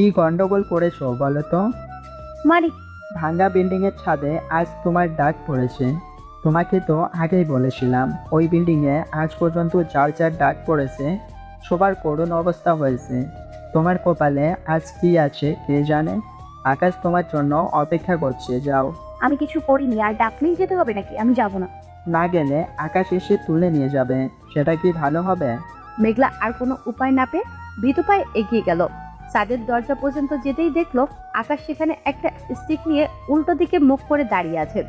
কি গন্ডগোল করেছ বলো তো? মানে ভাঙ্গা বিল্ডিংয়ের ছাদে আজ তোমার ডাক পড়েছে। তোমাকে তো আগেই বলেছিলাম ওই বিল্ডিংয়ে আজ পর্যন্ত যার যার ডাক পড়েছে সবার করুণ অবস্থা হয়েছে। তোমার কপালে আজ কি আছে কে জানে? আকাশ তোমার জন্য অপেক্ষা করছে যাও। আমি কিছু করিনি আর ডাকলেই যেতে হবে নাকি? আমি যাব না। না গেলে আকাশ এসে তুলে নিয়ে যাবে। সেটা কি ভালো হবে? মেঘলা আর কোনো উপায় না পেয়ে ভীত পায়ে এগিয়ে গেল। ছাদের দরজা পর্যন্ত যেতেই দেখল আকাশ সেখানে একটা স্টিক নিয়ে উল্টো দিকে মুখ করে দাঁড়িয়ে আছে।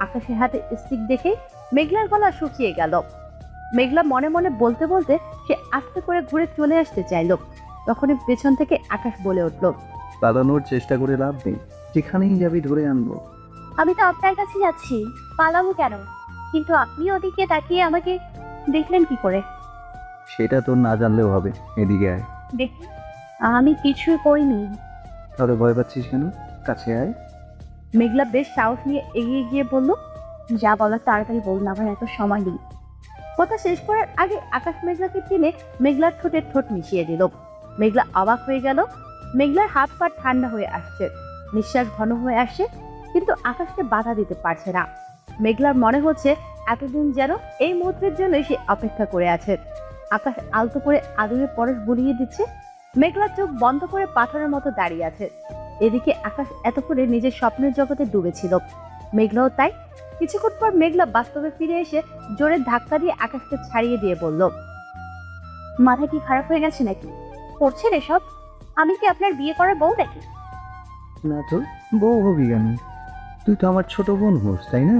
আকাশের হাতে স্টিক দেখে মেঘলার গলা শুকিয়ে গেল। মেঘলা মনে মনে বলতে বলতে সে আস্তে করে ঘুরে চলে আসতে চাইলো। তখনই পেছন থেকে আকাশ বলে উঠল পালানোর চেষ্টা করে লাভ নেই যেখানেই যাবি ধরে আনব। আমি তো আপনার কাছে যাচ্ছি পালাবো কেন? কিন্তু আপনি ওদিকে তাকিয়ে আমাকে দেখলেন কি করে? সেটা তোর না জানলেও হবে এদিকে আয়। দেখি। আমি কিছুই করিনি। তাহলে ভয় পাচ্ছিস কেন? কাছে আয়। মেঘলা বেশ সাহস নিয়ে এগিয়ে গিয়ে বলল যা বলার তাড়াতাড়ি বলুন আমার এত সময় নেই। কথা শেষ করার আগে আকাশ মেঘলাকে টেনে মেঘলার ঠোঁটে ঠোঁট মিশিয়ে দিল। মেঘলা অবাক হয়ে গেল। মেঘলার হাত পা ঠান্ডা হয়ে আসছে। নিঃশ্বাস ঘন হয়ে আসছে কিন্তু আকাশকে বাধা দিতে পারছে না। মেঘলার মনে হচ্ছে এতদিন যেন এই মুহূর্তের জন্য সে অপেক্ষা করে আছে। আকাশ আলতো করে আদুরে পরশ বুলিয়ে দিচ্ছে মেঘলার চোখ বন্ধ করে পাথরের মতো দাঁড়িয়ে আছে। এদিকে আকাশ এত করে নিজের স্বপ্নের জগতে ডুবেছিল। মেঘলাও তাই। কিছুক্ষণ পর মেঘলা বাস্তবে ফিরে এসে জোরে ধাক্কা দিয়ে আকাশকে ছাড়িয়ে দিয়ে বলল, মাথা কি খারাপ হয়ে গেছে নাকি? করছেন এসব আমি কি আপনার বিয়ে করার বউ নাকি? না তো, বউ হবি কেন? তুই তো আমার ছোট বোন হোস, তাই না?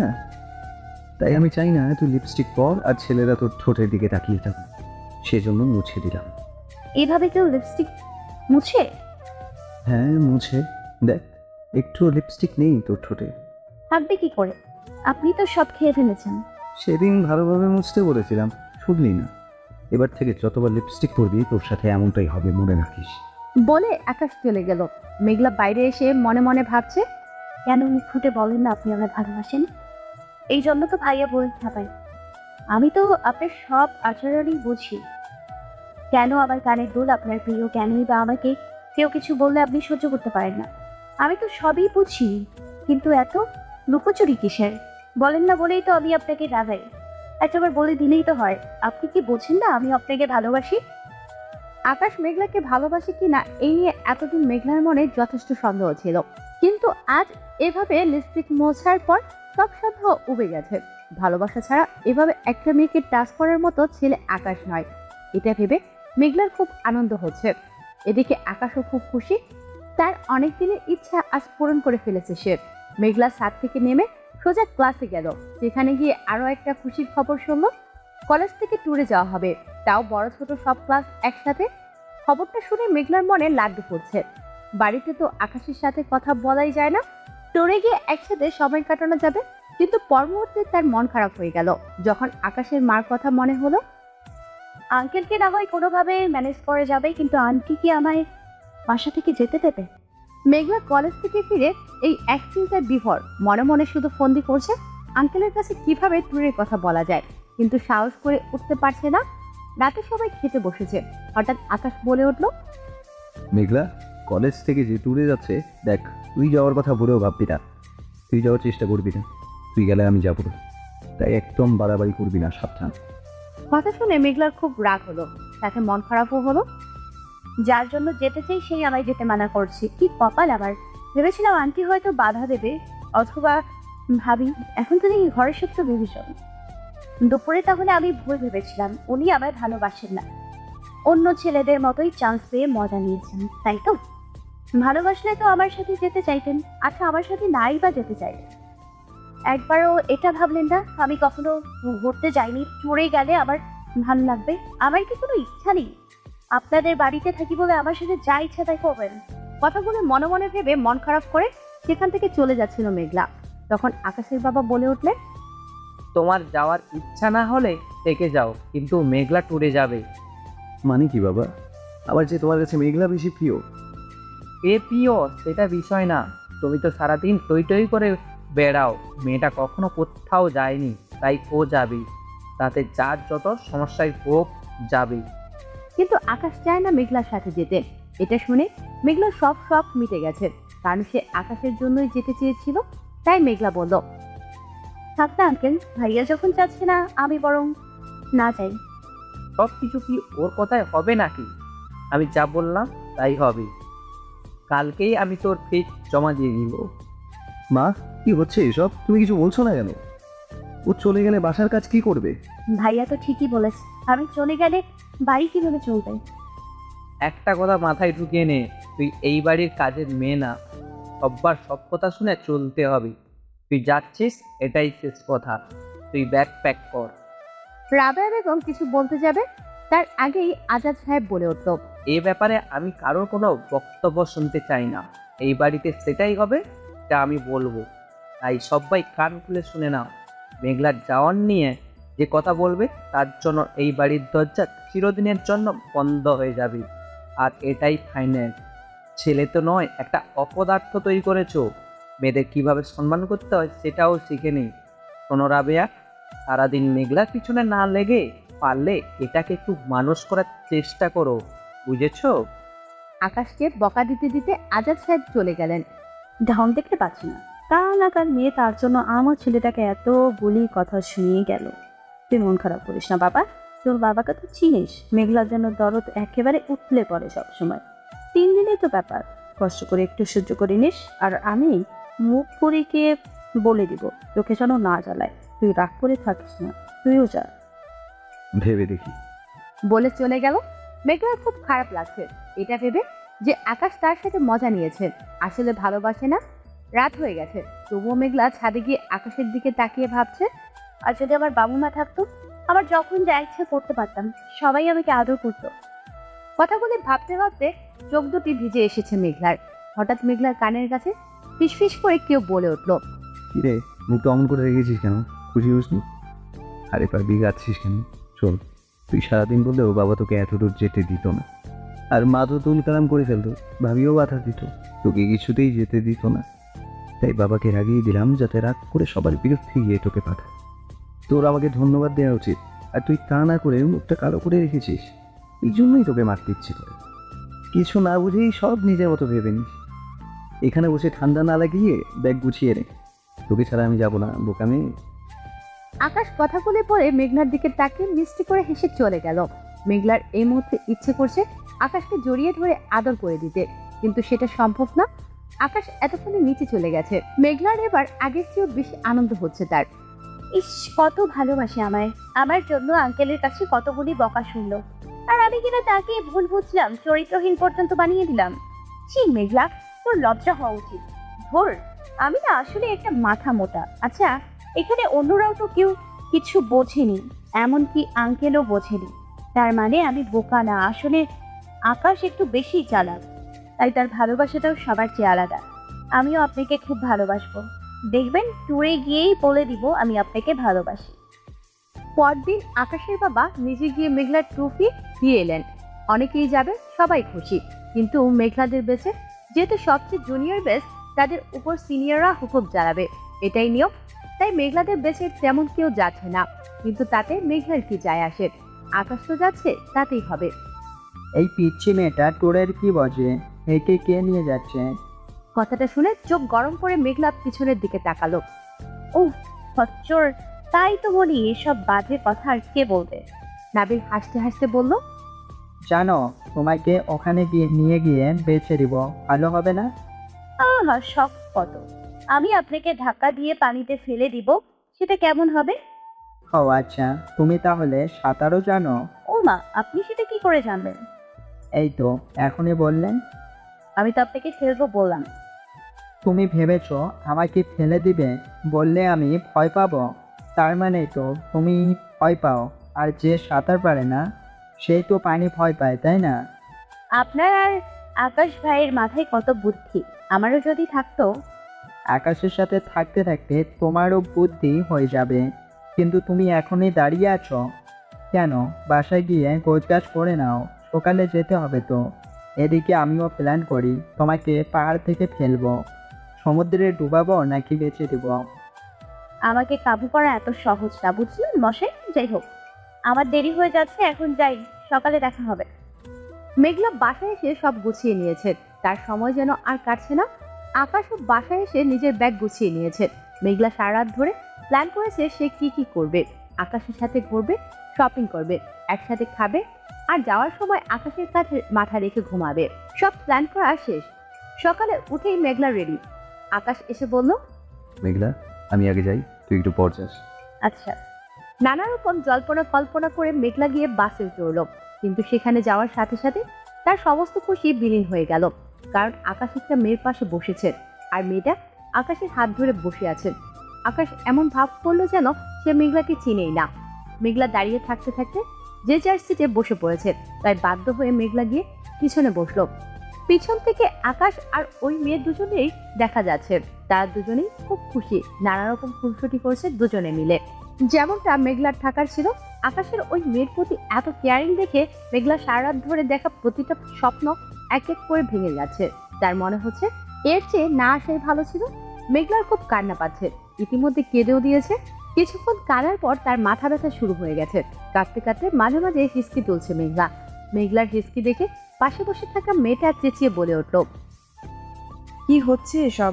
তাই আমি চাই না, তুই লিপস্টিক পর আর ছেলেরা তোর ঠোঁটের দিকে তাকিয়ে থাকুক। সেজন্য মুছে দিলাম। এভাবে কেউ লিপস্টিক মুছে? হ্যাঁ মুছে। দেখ একটু লিপস্টিক নেই তোর ঠোঁটে। থাকবে কি করে? আপনি তো সব খেয়ে ফেলেছেন। সেদিন ভালোভাবে মুছতে বলেছিলাম শুনলি না। এবার থেকে যতবার লিপস্টিক পরবি তোর সাথে এমনটাই হবে মনে রাখিস। বলে আকাশ চলে গেল। মেঘলা বাইরে এসে মনে মনে ভাবছে কেন মুখ ফুটে বলেন না আপনি আমায় ভালোবাসেন? এই জন্য তো ভাইয়া বই ছাপাই আমি তো আপনার সব আচরণই বুঝি। কেন আমার কানের দুল আপনার প্রিয় কেনই বা আমাকে কেউ কিছু বললে আপনি সহ্য করতে পারেন না। আমি তো সবই বুঝি, কিন্তু এত লুকোচুরি কিসের? বলেন না বলেই তো আমি আপনাকে রাগাই। একটাবার বলে দিলেই তো হয়। আপনি কি বোঝেন না আমি আপনাকে ভালোবাসি? আকাশ মেঘলাকে ভালোবাসে কিনা, এই নিয়ে এতদিন মেঘলার মনে যথেষ্ট সন্দেহ ছিল। কিন্তু আজ এভাবে লিপস্টিক মোছার পর সব সন্দেহ উবে গেছে। ভালোবাসা ছাড়া এভাবে একটা মেয়েকে টাচ করার মতো ছেলে আকাশ নয়। এটা ভেবে মেঘলার খুব আনন্দ হচ্ছে। এদিকে আকাশও খুব খুশি। তার অনেক দিনের ইচ্ছা আজ পূরণ করে ফেলেছে সে। মেঘলা ছাদ থেকে নেমে সোজা ক্লাসে গেল। সেখানে গিয়ে আরও একটা খুশির খবর শুনলো। কলেজ থেকে ট্যুরে যাওয়া হবে। তাও বড় ছোট সব ক্লাস একসাথে। খবরটা শুনে মেঘলার মনে লাড্ডু পড়ছে। বাড়িতে তো আকাশের সাথে কথা বলাই যায় না। ট্যুরে গিয়ে একসাথে সময় কাটানো যাবে। কিন্তু পর মুহূর্তে তার মন খারাপ হয়ে গেল। যখন আকাশের মার কথা মনে হলো আঙ্কেলকে না হয় কোনোভাবে ম্যানেজ করা যাবে, কিন্তু আন্টি কি আমায় বাসা থেকে যেতে দেবে? মেঘলা কলেজ থেকে ফিরে এই এক চিন্তায় বিভর, মনে মনে শুধু ফন্দি করছে, আঙ্কেলের কাছে কীভাবে ট্যুরের কথা বলা যায়, কিন্তু সাহস করে উঠতে পারছে না। রাতে সবাই খেতে বসেছে, হঠাৎ আকাশ বলে উঠল, মেঘলা কলেজ থেকে যে ট্যুরে যাচ্ছে, দেখ, তুই যাওয়ার কথা ভুলেও ভাববি না। তুই যাওয়ার চেষ্টা করবি না, তুই গেলে আমি যাব। তাই একদম বাড়াবাড়ি করবি না, সাবধান। কথা শুনে মেঘলার খুব রাগ হলো। সাথে মন খারাপও হলো। যার জন্য যেতে চাই সেই আমায় যেতে মানা করছে। কি কপাল আমার ভেবেছিলাম আন্টি হয়তো বাধা দেবে, অথবা ভাবি, এখন তো দেখি ঘরের সত্য বিভীষণ। দুপুরে তাহলে আমি ভুল ভেবেছিলাম, উনি আমায় ভালোবাসেন না। অন্য ছেলেদের মতোই চান্স পেয়ে মজা নিয়েছেন, তাই তো? ভালোবাসলে তো আমার সাথে যেতে চাইতেন আচ্ছা আমার সাথে নাই বা যেতে চাইতেন একবারও এটা ভাবলেন না? আমি কখনো ঘুরতে যাইনি ট্যুরে গেলে আমার ভালো লাগবে। আমার কি কোনো ইচ্ছা নেই? আপনাদের বাড়িতে থাকি বলে আমার সাথে যা ইচ্ছা তাই করবেন। কথাগুলো মনে মনে ভেবে মন খারাপ করে সেখান থেকে চলে যাচ্ছিল মেঘলা। তখন আকাশের বাবা বলে উঠলেন তোমার যাওয়ার ইচ্ছা না হলে থেকে যাও কিন্তু মেঘলা ট্যুরে যাবে। মানে কি বাবা? আবার যে তোমার কাছে মেঘলা বেশি প্রিয়? এ প্রিয় সেটা বিষয় না। তুমি তো সারাদিন টই টই করে বেড়াও মেয়েটা কখনো কোথাও যায়নি তাই ও যাবে। তাতে যার যত সমস্যায় হোক যাবে। কিন্তু আকাশ চায় না মেঘলার সাথে যেতে। এটা শুনে মেঘলার সব শখ মিটে গেছে। কারণ সে আকাশের জন্যই যেতে চেয়েছিল তাই মেঘলা বলল থাক না আঙ্কেল ভাইয়া যখন চাচ্ছে না আমি বরং না যাই। সব কিছু কি ওর কথায় হবে নাকি? আমি যা বললাম তাই হবে। কালকেই আমি তোর ফিট জমা দিয়ে দিব। মা কি হচ্ছে এসব? তুমি কিছু বলছো না কেন? ও চলে গেলে বাসার কাজ কি করবে? ভাইয়া তো ঠিকই বলেছে। আমি চলে গেলে বাড়ি কীভাবে চলবে? একটা কথা মাথায় ঢুকিয়ে নে তুই এই বাড়ির কাজের মেয়ে না। সব্বার সব কথা শুনে চলতে হবে। তুই যাচ্ছিস এটাই শেষ কথা। তুই ব্যাগ প্যাক কর। রাবেয়া বেগম কিছু বলতে যাবে? তার আগেই আজাদ সাহেব বলে উঠল এ ব্যাপারে আমি কারোর কোনো বক্তব্য শুনতে চাই না। এই বাড়িতে সেটাই হবে। যা আমি বলব। তাই সবাই কান খুলে শুনে নাও। মেঘলার যাওয়ার নিয়ে যে কথা বলবে, তার জন্য এই বাড়ির দরজা চিরদিনের জন্য বন্ধ হয়ে যাবে। আর এটাই ফাইনাল ছেলে তো নয়, একটা অপদার্থ তৈরি করেছ। মেয়েদের কীভাবে সম্মান করতে হয় সেটাও শিখে নেই শোনো রাবেয়া, সারাদিন মেঘলার পিছনে না লেগে পারলে এটাকে একটু মানুষ করার চেষ্টা করো, বুঝেছ? আকাশকে বকা দিতে দিতে আজাদ সাহেব চলে গেলেন। ঢং দেখতে পাচ্ছি না। কার না কার মেয়ে তার জন্য আমার ছেলেটাকে এত বলি কথা শুনিয়ে গেল। তুই মন খারাপ করিস না বাবা তোর বাবাকে তো চিনিস। মেঘলার জন্য দরদ একেবারে উঠলে পড়ে সবসময়। তিন দিনই তো ব্যাপার। কষ্ট করে একটু সহ্য করে নিস আর আমি মুখ পুরিকে বলে দিব তোকে যেন না জ্বালায়। তুই রাগ করে থাকিস না তুইও যা। ভেবে দেখি। বলে চলে গেল। মেঘলার খুব খারাপ লাগছে এটা ভেবে যে আকাশ তার সাথে মজা নিয়েছে। আসলে ভালোবাসে না? রাত হয়ে গেছে। তবুও মেঘলা ছাদে গিয়ে আকাশের দিকে তাকিয়ে ভাবছে, আর যদি আমার বাবু মা থাকতো, আমার যখন যা ইচ্ছে করতে পারতাম, সবাই আমাকে আদর করতো। কথাগুলি ভাবতে ভাবতে চোখ দুটি ভিজে এসেছে মেঘলার। হঠাৎ মেঘলার কানের কাছে ফিসফিস করে কেউ বলে উঠল কি রে মুখটা অমন করে রেখেছিস কেন? খুশি হসনি আরে এবার বিগাচ্ছিস কেন? চল, তুই সারাদিন বললেও বাবা তোকে এত দূর যেতে দিত না। আর মা তো তুল কালাম করে ফেলতো, ভাবিও বাধা দিত। তোকে কিছুতেই যেতে দিত না। তাই বাবাকে রাগিয়ে দিলাম যাতে রাগ করে সবার বিরুদ্ধে গিয়ে তোকে পাঠায় তোর আমাকে ধন্যবাদ দেওয়া উচিত, আর তুই তা না করে মুখটা কালো করে রেখেছিস। এই জন্যই তোকে মারতে ইচ্ছে করে কিছু না বুঝেই সব নিজের মতো ভেবে নিস। এখানে বসে ঠান্ডা না লাগিয়ে ব্যাগ গুছিয়ে নে। তোকে ছাড়া আমি যাব না, বোকামে। আকাশ কথা বলে পরে মেঘনার দিকে তাকিয়ে মিষ্টি করে হেসে চলে গেল। মেঘলার এই মুহূর্তে ইচ্ছে করছে আকাশকে জড়িয়ে ধরে আদর করে দিতে। কিন্তু সেটা সম্ভব না। আকাশ এতক্ষণে নিচে চলে গেছে। মেঘলার এবার আগের চেয়েও বেশি আনন্দ হচ্ছে তার। ইস, কত ভালোবাসে আমায়। আমার জন্য আঙ্কেলের কাছে কতগুলি বকা শুনলো। আর আমি কিনা তাকে ভুল বুঝলাম, চরিত্রহীন পর্যন্ত বানিয়ে দিলাম। ছি, মেঘলা, তোর লজ্জা হওয়া উচিত। ধর, আমি না আসলে একটা মাথা মোটা। আচ্ছা এখানে অন্যরাও তো কেউ কিছু বোঝেনি, এমনকি আঙ্কেলও বোঝেনি। তার মানে আমি বোকা না। আসলে আকাশ একটু বেশি চালাক, তাই তার ভালোবাসাটাও সবার চেয়ে আলাদা। আমিও আপনাকে খুব ভালোবাসবো। দেখবেন ট্যুরে গিয়েই বলে দিব, আমি আপনাকে ভালোবাসি। পরদিন আকাশের বাবা নিজে গিয়ে মেঘলার ট্রফি দিয়ে এলেন। অনেকেই যাবে সবাই খুশি। কিন্তু মেঘলাদের বেঁচে যেহেতু সবচেয়ে জুনিয়র বেস্ট তাদের উপর সিনিয়ররা হুকুম চালাবে। এটাই নিয়ম। তাই মেঘলাদের বেঁচে তেমন কেউ যাচ্ছে না। কিন্তু তাতে মেঘলার কি যায় আসে? আকাশ তো যাচ্ছে, তাতেই হবে। এই পিচ্ছি মেয়েটা ট্যুরের কি বজে? একে কে নিয়ে যাচ্ছে? কথাটা শুনে চোখ গরম করে মেঘলা পিছনের দিকে তাকালো। ও হচ্চর তাই তো বলি এসব বাজে কথা আর কে বলবে? নাবিল হাসতে হাসতে বলল জানো তোমাকে ওখানে গিয়ে নিয়ে গিয়ে বেছে দিব ভালো হবে না? আহা শখ কত। আমি আপনাকে ধাক্কা দিয়ে পানিতে ফেলে দিব সেটা কেমন হবে? ও আচ্ছা তুমি তাহলে সাঁতারও জানো? ও মা আপনি সেটা কি করে জানলেন এই তো এখনই বললেন? আমি তো আপনাকে ফেলব বললাম। তুমি ভেবেছ আমাকে ফেলে দিবে বললে আমি ভয় পাবো? তার মানে তো তুমি ভয় পাও আর যে সাঁতার পারে না সেই তো পানি ভয় পায় তাই না? আপনার আর আকাশ ভাইয়ের মাথায় কত বুদ্ধি? আমারও যদি থাকতো। আকাশের সাথে থাকতে থাকতে তোমারও বুদ্ধি হয়ে যাবে কিন্তু তুমি এখনই দাঁড়িয়ে আছো। কেন? বাসায় গিয়ে গোছগাছ করে নাও। সকালে যেতে হবে তো। এদিকে আমিও প্ল্যান করি, তোমাকে পাহাড় থেকে ফেলব। সমুদ্রে ডুবাবো নাকি বেঁচে দেবো? আমাকে কাবু করা এত সহজ না, বুঝলেন মশাই? যাই হোক, আমার দেরি হয়ে যাচ্ছে, এখন যাই, সকালে দেখা হবে। মেঘলা বাসায় এসে সব গুছিয়ে নিয়েছে। তার সময় যেন আর কাটছে না। আকাশও বাসায় এসে নিজের ব্যাগ গুছিয়ে নিয়েছে। মেঘলা সারা রাত ধরে প্ল্যান করেছে সে কি কি করবে। আকাশের সাথে ঘুরবে শপিং করবে, একসাথে খাবে আর যাওয়ার সময় আকাশের কাছে মাথা রেখে ঘুমাবে। সব প্ল্যান করা শেষ। সকালে উঠেই মেঘলা রেডি আকাশ এসে বলল মেঘলা আমি আগে যাই তুই একটু পর যাস। আচ্ছা। নানা রকম জল্পনা কল্পনা করে মেঘলা গিয়ে বাসে চড়ল। কিন্তু সেখানে যাওয়ার সাথে সাথে তার সমস্ত খুশি বিলীন হয়ে গেল। কারণ আকাশ একটা মেয়ের পাশে বসেছে। আর মেয়েটা আকাশের হাত ধরে বসে আছে। আকাশ এমন ভাব করল যেন সে মেঘলাকে চিনেই না। মেঘলা দাঁড়িয়ে থাকতে থাকতে যে যার সিটে বসে পড়েছে, তাই বাধ্য হয়ে মেঘলা গিয়ে পিছনে বসল। পিছন থেকে আকাশ আর ওই মেয়ে দুজনেই দেখা যাচ্ছে। তারা দুজনেই খুব খুশি। নানা রকম খুনসুটি করছে দুজনে মিলে। যেমনটা মেঘলার থাকার ছিল, আকাশের ওই মেয়ের প্রতি এত কেয়ারিং দেখে মেঘলা সারা ধরে দেখা প্রতিটা স্বপ্ন এক এক করে ভেঙে যাচ্ছে। তার মনে হচ্ছে, এর চেয়ে না আসাই ভালো ছিল মেঘলার খুব কান্না পাচ্ছে। ইতিমধ্যে কেঁদেও দিয়েছে কিছুক্ষণ কাঁদার পর তার মাথা ব্যথা শুরু হয়ে গেছে। কাঁদতে কাঁদতে মাঝে মাঝে হিসকি তুলছে মেঘলা। মেঘলার হিসকি দেখে পাশে বসে থাকা মেয়েটা চেঁচিয়ে বলে উঠল কি হচ্ছে এসব?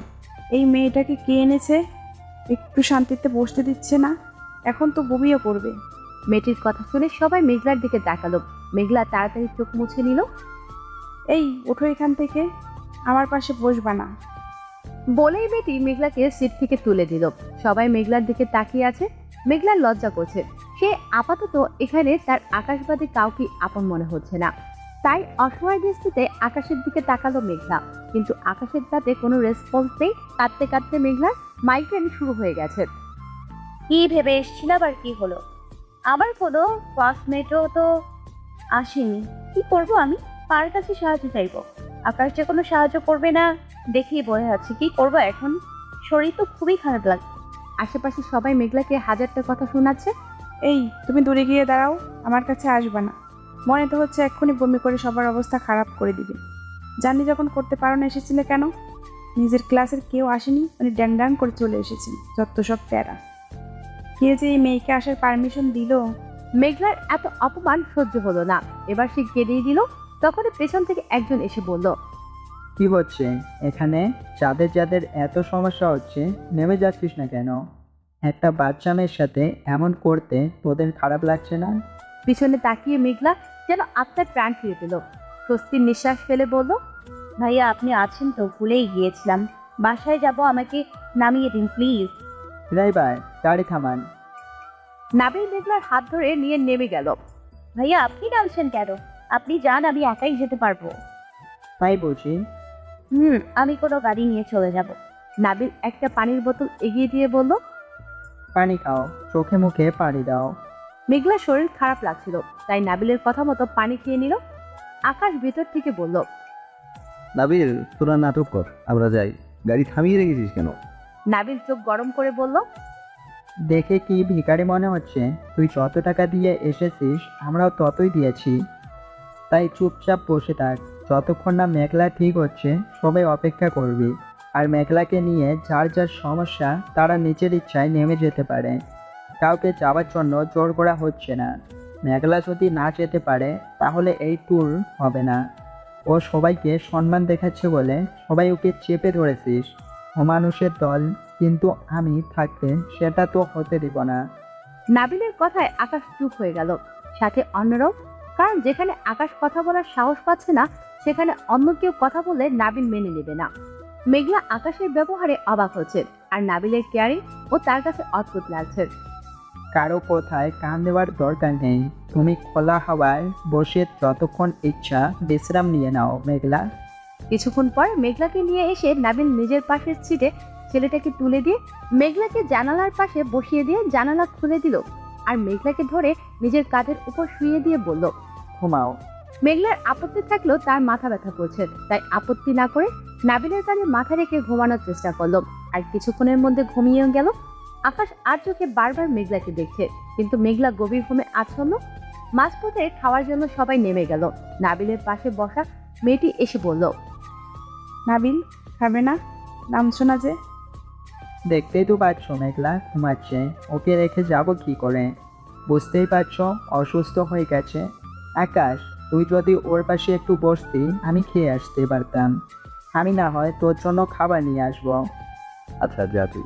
এই মেয়েটাকে কে এনেছে? একটু শান্তিতে বসতে দিচ্ছে না? এখন তো বমিও করবে। মেয়েটির কথা শুনে সবাই মেঘলার দিকে তাকালো। মেঘলা তাড়াতাড়ি চোখ মুছে নিল এই ওঠো এখান থেকে। আমার পাশে বসবা না। বলেই বেটি মেঘলাকে সিট থেকে তুলে দিল। সবাই মেঘলার দিকে তাকিয়ে আছে, মেঘলার লজ্জা করছে। সে আপাতত এখানে তার আকাশবাদী কাউকে আপন মনে হচ্ছে না। তাই অসময় দৃষ্টিতে আকাশের দিকে তাকালো মেঘলা। কিন্তু আকাশের তাতে কোনো রেসপন্স নেই। কাঁদতে কাঁদতে মেঘলার মাইগ্রেন শুরু হয়ে গেছে। কি ভেবে এসেছিলাম আবার কি হলো? আমার কোনো ক্লাসমেটও তো আসেনি। কি করব আমি? কার কাছে সাহায্য চাইব? আকাশ যে কোনো সাহায্য করবে না দেখেই বোঝা যাচ্ছে কি করব এখন। শরীর তো খুবই খারাপ লাগছে আশেপাশে সবাই মেঘলাকে হাজারটা কথা শোনাচ্ছে। এই তুমি দূরে গিয়ে দাঁড়াও আমার কাছে আসবে না। মনে তো হচ্ছে এক্ষুনি বমি করে সবার অবস্থা খারাপ করে দিবে। জানি যখন করতে পারো না এসেছিলে কেন? নিজের ক্লাসের কেউ আসেনি মানে ড্যাং ড্যাং করে চলে এসেছেন যত সব প্যারা। কে যে এই মেয়েকে আসার পারমিশন দিল? মেঘলার এত অপমান সহ্য হলো না। এবার সে কেঁদেই দিল তখনই পেছন থেকে একজন এসে বলল কি হচ্ছে? এখানে? যাদের যাদের এত সমস্যা হচ্ছে? নেমে যাচ্ছিস না কেন? একটা বাচ্চা মেয়ের সাথে এমন করতে তোদের খারাপ লাগছে না? পিছনে তাকিয়ে মেঘলা যেন আত্মার প্রাণ ফিরে পেল। স্বস্তির নিঃশ্বাস ফেলে বলল ভাইয়া আপনি আছেন তো? ভুলেই গিয়েছিলাম। বাসায় যাব আমাকে নামিয়ে দিন প্লিজ। ড্রাইভার গাড়ি থামান। নাবিল মেঘলার হাত ধরে নিয়ে নেমে গেল। ভাইয়া আপনি নামছেন কেন? আপনি যান আমি একাই যেতে পারব। তাই বলছি। হুম আমি কোনো গাড়ি নিয়ে চলে যাব। নাবিল একটা পানির বোতল এগিয়ে দিয়ে বলল পানি খাও চোখে মুখে পানি দাও। মেঘলা শরীর খারাপ লাগছিল তাই নাবিলের কথা মতো পানি খেয়ে নিল। আকাশ ভেতর থেকে বলল নাবিল তোরা নাটক কর আমরা যাই। গাড়ি থামিয়ে রেখেছিস কেন? নাবিল চোখ গরম করে বলল দেখে কি ভিখারি মনে হচ্ছে? তুই যত টাকা দিয়ে এসেছিস আমরাও ততই দিয়েছি। তাই চুপচাপ বসে থাক। যতক্ষণ না মেঘলা ঠিক হচ্ছে, সবাই অপেক্ষা করবি। আর মেঘলাকে নিয়ে যার যার সমস্যা, তারা নিজের ইচ্ছায় নেমে যেতে পারে। কাউকে যাওয়ার জন্য জোর করা হচ্ছে না। মেঘলা যদি না যেতে পারে, তাহলে এই ট্যুর হবে না। ও সবাইকে সম্মান দেখাচ্ছে বলে সবাই ওকে চেপে ধরেছিস। ও মানুষের দল কিন্তু আমি থাকতে সেটা তো হতে দিব না। নাবিলের কথায় আকাশ চুপ হয়ে গেল। সাথে অন্যরাও কারণ যেখানে আকাশ কথা বলার সাহস পাচ্ছে না সেখানে অন্য কেউ কথা বললে নাবিল মেনে নেবে না। মেঘলা আকাশের ব্যবহারে অবাক হচ্ছে আর নাবিলের কেয়ারিং ও তার কাছে অদ্ভুত লাগছে। কারও কোথায় কান দেওয়ার দরকার নেই। তুমি খোলা হাওয়ায় বসে যতক্ষণ ইচ্ছা বিশ্রাম নিয়ে নাও মেঘলা। কিছুক্ষণ পর মেঘলাকে নিয়ে এসে নাবিল নিজের পাশের সিটে ছেলেটাকে তুলে দিয়ে মেঘলাকে জানালার পাশে বসিয়ে দিয়ে জানালা খুলে দিল। আর মেঘলাকে ধরে নিজের কাঁধের উপর শুয়ে দিয়ে বলল ঘুমাও। মেঘলার আপত্তি থাকলেও তার মাথা ব্যথা করছে তাই আপত্তি না করে নাবিলের কাঁধে মাথা রেখে ঘুমানোর চেষ্টা করল। আর কিছুক্ষণের মধ্যে ঘুমিয়েও গেল। আকাশ আর চোখে বারবার মেঘলাকে দেখছে কিন্তু মেঘলা গভীর ঘুমে আচ্ছন্ন। মাঝপথে খাওয়ার জন্য সবাই নেমে গেল। নাবিলের পাশে বসা মেয়েটি এসে বলল নাবিল খাবে না? নামছো না যে। দেখতেই তো পাচ্ছ মেঘলা ঘুমাচ্ছে। ওকে রেখে যাব কি করে? বুঝতেই পারছ অসুস্থ হয়ে গেছে। আকাশ তুই যদি ওর পাশে একটু বসতি আমি খেয়ে আসতে পারতাম। আমি না হয় তোর জন্য খাবার নিয়ে আসব। আচ্ছা যা তুই।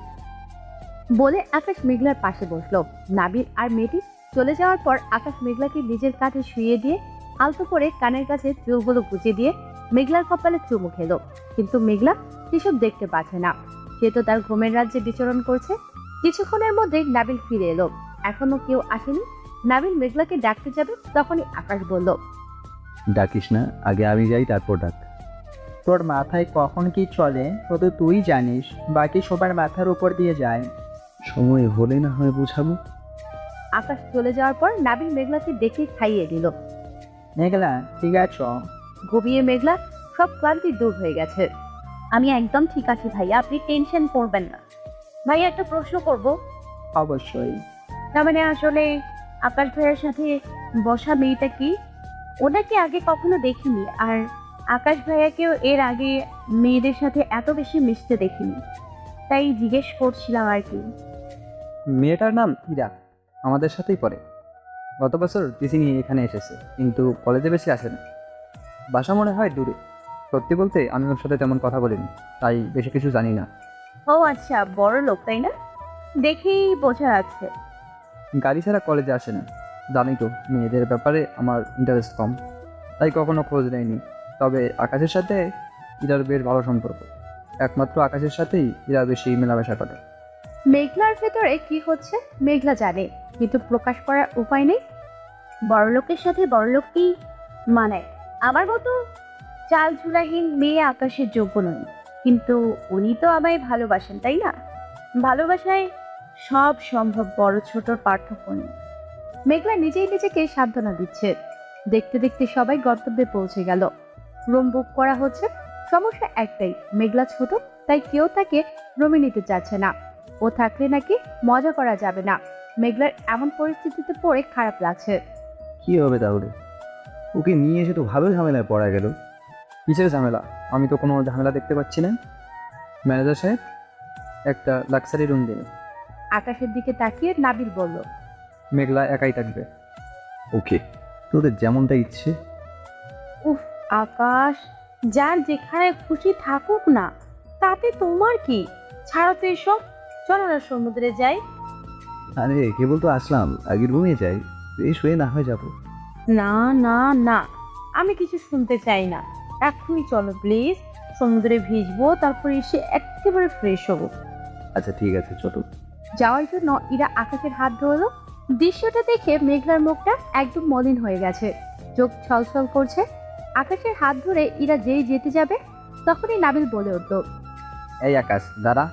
বলে আকাশ মেঘলার পাশে বসল। নাবিল আর মেয়েটি চলে যাওয়ার পর আকাশ মেঘলাকে নিজের কাঁধে শুয়ে দিয়ে আলতো করে কানের কাছে চুলগুলো গুছিয়ে দিয়ে মেঘলার কপালে চুমু খেলো। কিন্তু মেঘলা সেসব দেখতে পাচ্ছে না। সে তো তার ঘুমের রাজ্যে বিচরণ করছে। কিছুক্ষণের মধ্যেই নাবিল ফিরে এলো। এখনও কেউ আসেনি। নাবিল মেঘলাকে ডাকতে যাবে তখনই আকাশ বলল ডাকিস না আগে আমি যাই তারপর ডাক। তোর মাথায় কখন কি চলে শুধু তুই জানিস বাকি সবার মাথার উপর দিয়ে যায়। সময় হলে না হয় বুঝাবো। আকাশ চলে যাওয়ার পর নাবিল মেঘলাকে ডেকে খাইয়ে দিল। মেঘলা ঠিক আছে? ঘুমিয়ে মেঘলা সব ক্লান্তি দূর হয়ে গেছে। আমি একদম ঠিক আছি ভাইয়া আপনি টেনশন করবেন না। ভাইয়া একটা প্রশ্ন করব? অবশ্যই। না মানে আসলে আকাশ ভাইয়ের সাথে বসা মেয়েটা কি? ওনাকে আগে কখনো দেখিনি আর আকাশ ভাইয়াকেও এর আগে মেয়েদের সাথে এত বেশি মিশতে দেখিনি। তাই জিজ্ঞেস করছিলাম আর কি। মেয়েটার নাম ইরা আমাদের সাথেই পড়ে। গত বছর টিচিং এখানে এসেছে কিন্তু কলেজে বেশি আসে না বাসা মনে হয় দূরে। সত্যি বলতে আমি ওর সাথে তেমন কথা বলিনি তাই বেশি কিছু জানি না। ও আচ্ছা বড় লোক তাই না? দেখেই বোঝা যাচ্ছে। গাড়ি ছাড়া কলেজে আসে না। জানি তো মেয়েদের ব্যাপারে আমার ইন্টারেস্ট কম। তাই কখনো খোঁজ নেয়নি তবে আকাশের সাথে ইরার বেশ ভালো সম্পর্ক। একমাত্র আকাশের সাথেই ইরা বেশি মেলামেশা করে। মেঘলার ভেতরে কি হচ্ছে মেঘলা জানে। কিন্তু প্রকাশ করার উপায় নেই। বড়লোকের সাথে বড়লোককেই মানায়? আমার মতো চাল চুলাহীন মেয়ে আকাশের যোগ্য নয় কিন্তু উনি তো আমায় ভালোবাসেন, তাই না? ভালোবাসায় সব সম্ভব বড় ছোটর পার্থক্য নেই। মেঘলা নিজেই নিজেকে সান্ত্বনা দিচ্ছে। দেখতে দেখতে সবাই গন্তব্যে পৌঁছে গেল। রুম বুক করা হচ্ছে। সমস্যা একটাই, মেঘলা ছোট, তাই কেউ তাকে রুমে নিতে চাচ্ছে না। ও থাকলে নাকি মজা করা যাবে না। মেঘলার এমন পরিস্থিতিতে পড়ে খারাপ লাগছে। কি হবে তাহলে? ওকে নিয়ে এসে তো ভালো ঝামেলায় পড়া গেল। কিসের ঝামেলা। আমি তো কোনো ঝামেলা দেখতে পাচ্ছি না। ম্যানেজার সাহেব একটা লাক্সারি রুম দিন। আকাশের দিকে তাকিয়ে নাবিল বলল মেঘলা একাই থাকবে। ওকে। তোদের যেমনটা ইচ্ছে। উফ আকাশ যার যেখানে খুশি থাকুক না তাতে তোমার কি? ছাড়ো তো এসব চলো না সমুদ্রে যাই। আরে কেবল তো আসলাম আগের রুমে যাই। ফ্রেশ হয়ে না হয়ে যাব। না না না আমি কিছু শুনতে চাই না। এক্ষুনি চলো প্লিজ সমুদ্রে ভিজবো তারপর এসে একেবারে ফ্রেশ হব। আচ্ছা ঠিক আছে চলো। যাওয়ার জন্য ইরা আকাশের হাত ধরলো। দৃশ্যটা দেখে মেঘলার মুখটা একদম মলিন হয়ে গেছে। চোখ ছলছল করছে। আকাশের হাত ধরে ইরা যেই যেতে যাবে তখনই নাবিল বলে উঠল এই আকাশ দাঁড়া।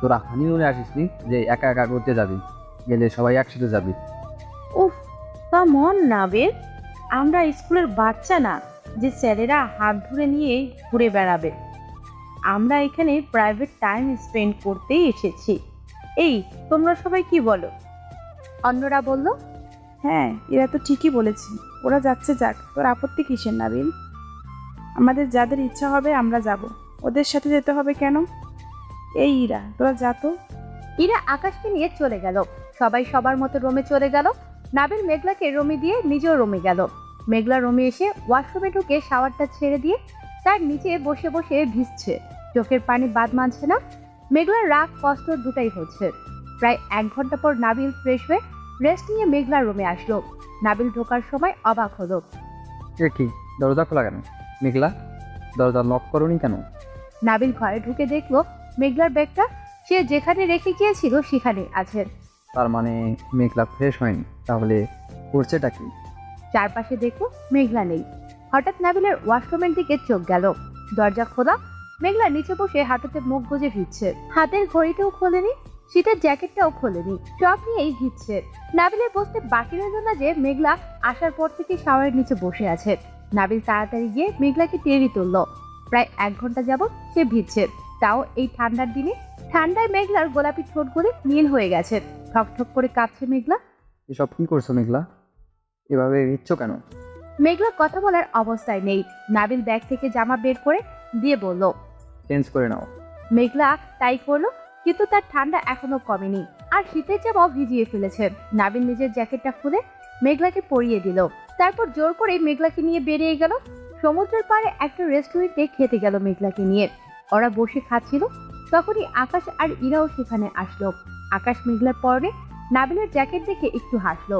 তোরা হানিমুনে আসিসনি যে একা একা করতে যাবি গেলে সবাই একসাথে যাবি। উফ তা মন নাবের আমরা স্কুলের বাচ্চা না। যে স্যারেরা হাত ধরে নিয়ে ঘুরে বেড়াবে। আমরা এখানে প্রাইভেট টাইম স্পেন্ড করতেই এসেছি। এই তোমরা সবাই কি বলো? অন্যরা বলল হ্যাঁ এরা তো ঠিকই বলেছি। ওরা যাচ্ছে যাক তোর আপত্তি কিসের নাবিল? আমাদের যাদের ইচ্ছা হবে আমরা যাব। ওদের সাথে যেতে হবে কেন? এই ইরা তোরা যা তো। ইরা আকাশকে নিয়ে চলে গেল। সবাই সবার মতো রোমে চলে গেল। নাবিল মেঘলাকে রোমে দিয়ে নিজেও রোমে গেল। মেঘলা রোমে এসে ওয়াশরুমে ঢুকে শাওয়ারটা ছেড়ে দিয়ে তার নিচে বসে বসে ভিজছে। চোখের পানি বাদ মানছে না। মেঘলার রাগ কষ্ট দুটাই হচ্ছে। প্রায় এক ঘণ্টা পর নাবিল ফ্রেশ হয়ে রেস্ট নিয়ে মেঘলার রুমে আসলো। নাবিল ঢোকার সময় অবাক হলো। এ কি? দরজা খোলা কেন? মেঘলা দরজা লক করনি কেন? নাবিল ঘরে ঢুকে দেখল মেঘলার ব্যাগটা সে যেখানে রেখে গিয়েছিল সেখানে আছে। তার মানে মেঘলা ফ্রেশ হয়নি। তাহলে করছেটা কি? চারপাশে দেখল মেঘলা নেই। হঠাৎ নাবিলের ওয়াশরুমের দিকে চোখ গেল। দরজা খোলা, মেঘলা নিচে বসে হাঁটুতে মুখ গুজে ভিজছে হাতের ঘড়িটাও খোলেনি, শীতের জ্যাকেটটাও খোলেনি সব নিয়েই ভিজছে নাবিলের বসতে বাকি রইল না যে মেঘলা আসার পর থেকে শাওয়ারের নিচে বসে আছে। নাবিল তাড়াতাড়ি গিয়ে মেঘলাকে টেরি তুলল। প্রায় এক ঘণ্টা যাবত সে ভিজছে। তাও এই ঠান্ডার দিনে ঠান্ডায় মেঘলার গোলাপি ঠোঁটগুলি নীল হয়ে গেছে। ঠক ঠক করে কাঁপছে মেঘলা। এসব কি করছ মেঘলা? এভাবে দিচ্ছ কেন? মেঘলা কথা বলার অবস্থায় নেই। নাবিল ব্যাগ থেকে জামা বের করে দিয়ে বলল চেঞ্জ করে নাও। মেঘলা তাই করল কিন্তু তার ঠান্ডা এখনও কমেনি আর শীতের জামাও ভিজিয়ে ফেলেছে। নাবিল নিজের জ্যাকেটটা খুলে মেঘলাকে পরিয়ে দিল। তারপর জোর করে মেঘলাকে নিয়ে বেরিয়ে গেল। সমুদ্রের পাড়ে একটা রেস্টুরেন্টে খেতে গেল মেঘলাকে নিয়ে। ওরা বসে খাচ্ছিল তখনই আকাশ আর ইরাও সেখানে আসলো। আকাশ মেঘলার পরে নাবিলের জ্যাকেট দেখে একটু হাসলো।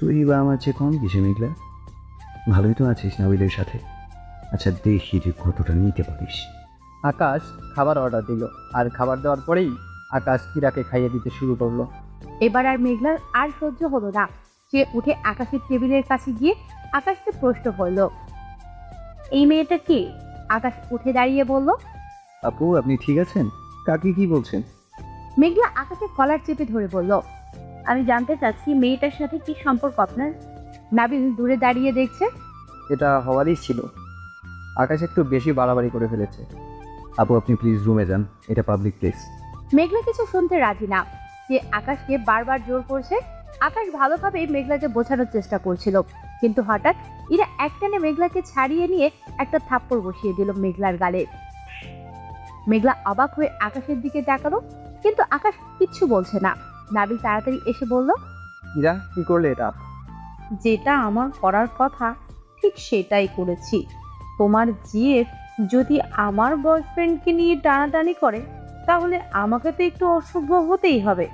তুই বা আমার চেয়ে কম কিছু মেঘলা ভালোই তো আছিস নাবিলের সাথে। আচ্ছা দেখি তুই কতটা নিতে পারিস। আকাশ খাবার অর্ডার দিল আর খাবার দেওয়ার পরেই আকাশ কিরাকে খাইয়ে দিতে শুরু করল। এবার আর মেঘলার আর সহ্য হলো না। সে উঠে আকাশের টেবিলের কাছে গিয়ে আকাশকে প্রশ্ন করল এই মেয়েটা কে? আকাশ উঠে দাঁড়িয়ে বলল আপু আপনি ঠিক আছেন? কাকে কি বলছেন? মেঘলা আকাশের কলার চেপে ধরে বলল আমি জানতে চাচ্ছি মেয়েটার সাথে কি সম্পর্ক আপনার? নাবিল দূরে দাঁড়িয়ে দেখছে। এটা হওয়ারই ছিল। আকাশ একটু বেশি বাড়াবাড়ি করে ফেলেছে। আপু আপনি প্লিজ রুমে যান। এটা পাবলিক প্লেস মেঘলা কিছু শুনতে রাজি না। সে আকাশকে বারবার জোর করছে। আকাশ ভালোভাবেই মেঘলাকে বোঝানোর চেষ্টা করছিল। কিন্তু হঠাৎ ইরা একটানে মেঘলাকে ছাড়িয়ে নিয়ে একটা থাপ্পড় বসিয়ে দিল মেঘলার গালে। মেঘলা অবাক হয়ে আকাশের দিকে তাকালো কিন্তু আকাশ কিচ্ছু বলছে না। নাবিল তাড়াতাড়ি এসে বলল ইরা কি করলে এটা? যেটা আমার করার কথা ঠিক সেটাই করেছি। তোমার জিএফ যদি আমার বয়ফ্রেন্ডকে নিয়ে টানাটানি করে তাহলে আমাকে তো একটু অসভ্য হতেই হবে।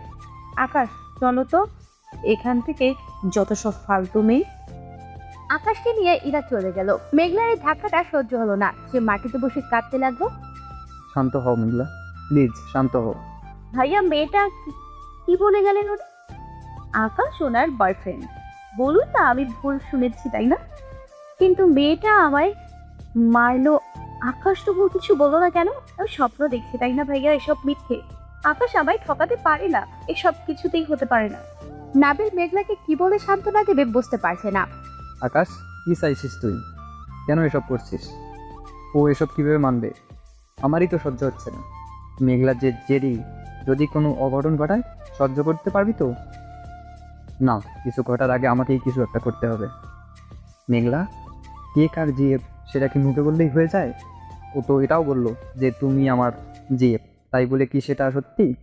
আকাশ চলো তো এখান থেকে যত সব ফালতু মেয়ে। আকাশকে নিয়ে ইরা চলে গেল। মেঘলার এই ধাক্কাটা সহ্য হলো না। সে মাটিতে বসে কাঁদতে লাগল। শান্ত হও মেঘলা। প্লিজ শান্ত হও। ভাইয়া মেয়েটা কি- বলে গেলেন ওরা? আকাশ ওনার বয়ফ্রেন্ড বলুন না, আমি ভুল শুনেছি, তাই না? কিন্তু মেয়েটা আমায় মারলো। আকাশ তো ভুল কিছু বলো না কেন? আমি স্বপ্ন দেখছি, তাই না ভাইয়া? এসব মিথ্যে। আকাশ আমায় ঠকাতে পারে না। এসব কিছুতেই হতে পারে না। নাবিল মেঘলাকে কি বলে সান্ত্বনা দেবে বুঝতে পারছে না। আকাশ, কি চাইছিস তুই? কেন এসব করছিস? ও এসব কীভাবে মানবে? আমারই তো সহ্য হচ্ছে না। মেঘলা যে জেরি যদি কোনো অঘটন ঘটায়, সহ্য করতে পারবি তো? না, কিছু ঘটার আগে আমাকেই কিছু একটা করতে হবে। মেঘলা, কে কার জিএফ সেটা কি মুখে বললেই হয়ে যায়? ও তো এটাও বলল যে তুমি আমার জিএফ, তাই বলে কি সেটা সত্যি?